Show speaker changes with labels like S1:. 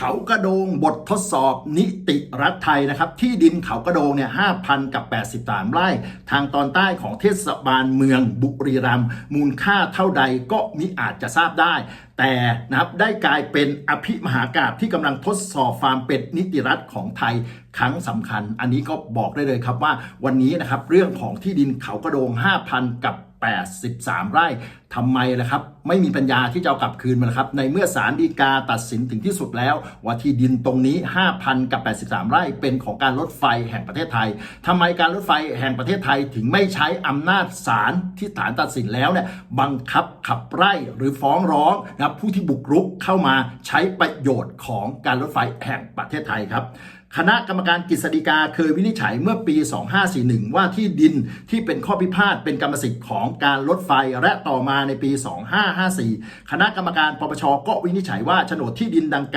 S1: เขากระโดงบททดสอบนิติรัฐไทยนะครับ ที่ดินเขากระโดงเนี่ย5,000กับ83ไร่ ทางตอนใต้ของเทศบาลเมืองบุรีรัมย์มูลค่าเท่าใดก็มิอาจจะทราบได้ แต่นะครับได้กลายเป็นอภิมหากาบที่กำลังทดสอบความเป็นนิติรัฐของไทยครั้งสำคัญ อันนี้ก็บอกได้เลยครับว่าวันนี้นะครับเรื่องของที่ดินเขากระโดง 5,000 กับ 83 ไร่ทำไมล่ะครับ ไม่มีปัญญาที่จะเอากลับคืนมาล่ะครับ ในเมื่อศาลฎีกาตัดสินถึงที่สุดแล้ว ว่าที่ดินตรงนี้ 5,000 กับ 83 ไร่เป็นของการรถไฟแห่งประเทศไทยทำไมการรถไฟแห่งประเทศไทยถึงไม่ใช้อำนาจศาลที่ศาลตัดสินแล้วเนี่ยบังคับขับไล่หรือฟ้องร้องนะผู้ที่บุกรุกเข้ามาใช้ประโยชน์ของการรถไฟแห่งประเทศไทยครับคณะกรรมการกฤษฎีกาเคยวินิจฉัยเมื่อปี 2541 ว่าที่ดินที่เป็นข้อพิพาทเป็นกรรมสิทธิ์ของการลดไฟและต่อมาในปี 2554 คณะกรรมการปปชก็วินิจฉัยว่าโฉนดที่ดินดังกล่าว